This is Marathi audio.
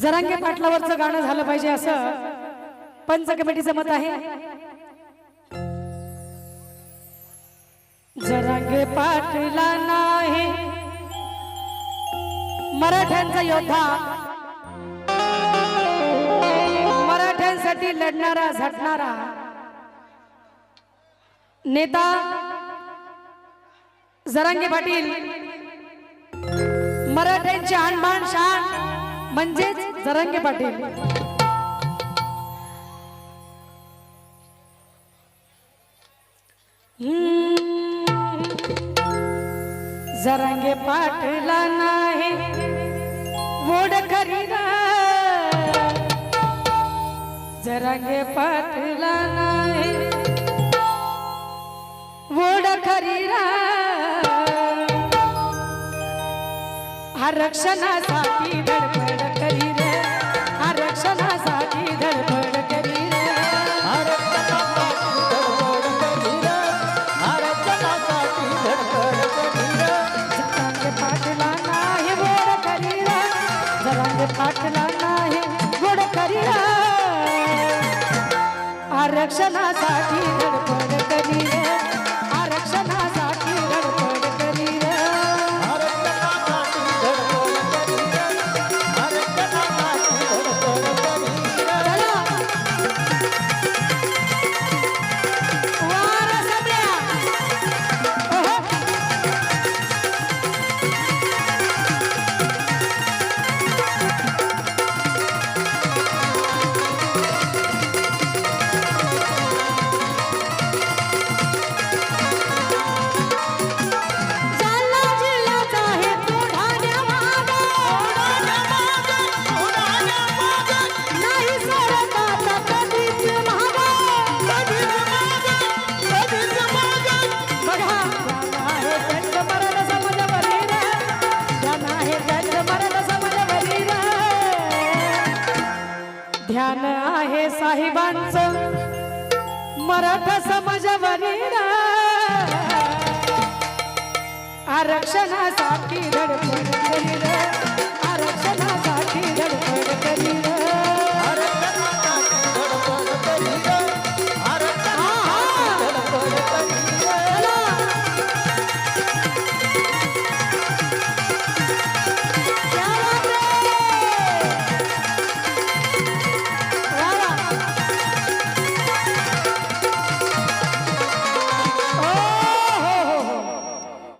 जरांगे पाटलावरचं गाणं झालं पाहिजे असं पंच कमिटीचं मत आहे. जरांगे पाटला नाही. मराठ्यांचा योद्धा. मराठ्यांसाठी लढणारा झटणारा. नेता जरांगे पाटील. मराठ्यांची आणबाण शान. म्हणजेच जरंगे पाटील. जरंगे पाठला पाटला नाही. वोड खरी जरांगे पाटला नाही. वोड खरीदा. आरक्षणासाठी धडपड करी रे. आरक्षणासाठी धडपड करी रे. जरांगे पाटला नाही गोड करी रे. जरांगे पाटला नाही गोड करी रे. आरक्षणासाठी ध्यान आहे साहेबांचं. मराठा समाजावरी आरक्षणासाठी धडपड